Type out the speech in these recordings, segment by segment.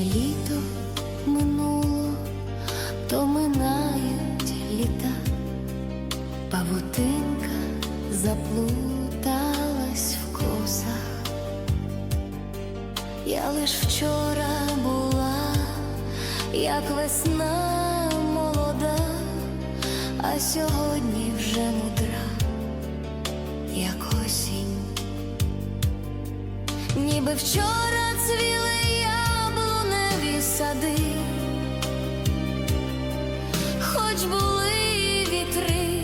літо минуло, то минають літа, павутинка заплуталась в косах. Я лиш вчора була, як весна молода, а сьогодні вже мудра, як осінь, ніби вчора цвіли сади, хоч були і вітри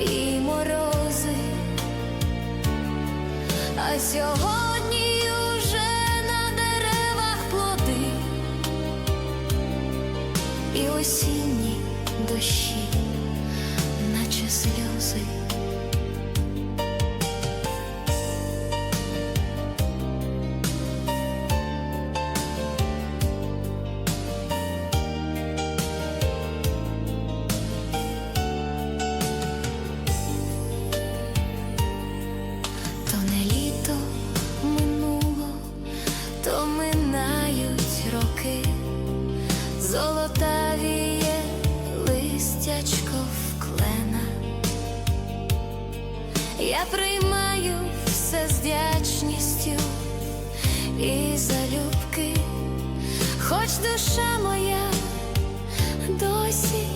і морози, а сьогодні уже на деревах плоди. І осінні дощі, наче сльози. я приймаю все з вдячністю і залюбки, хоч душа моя досі.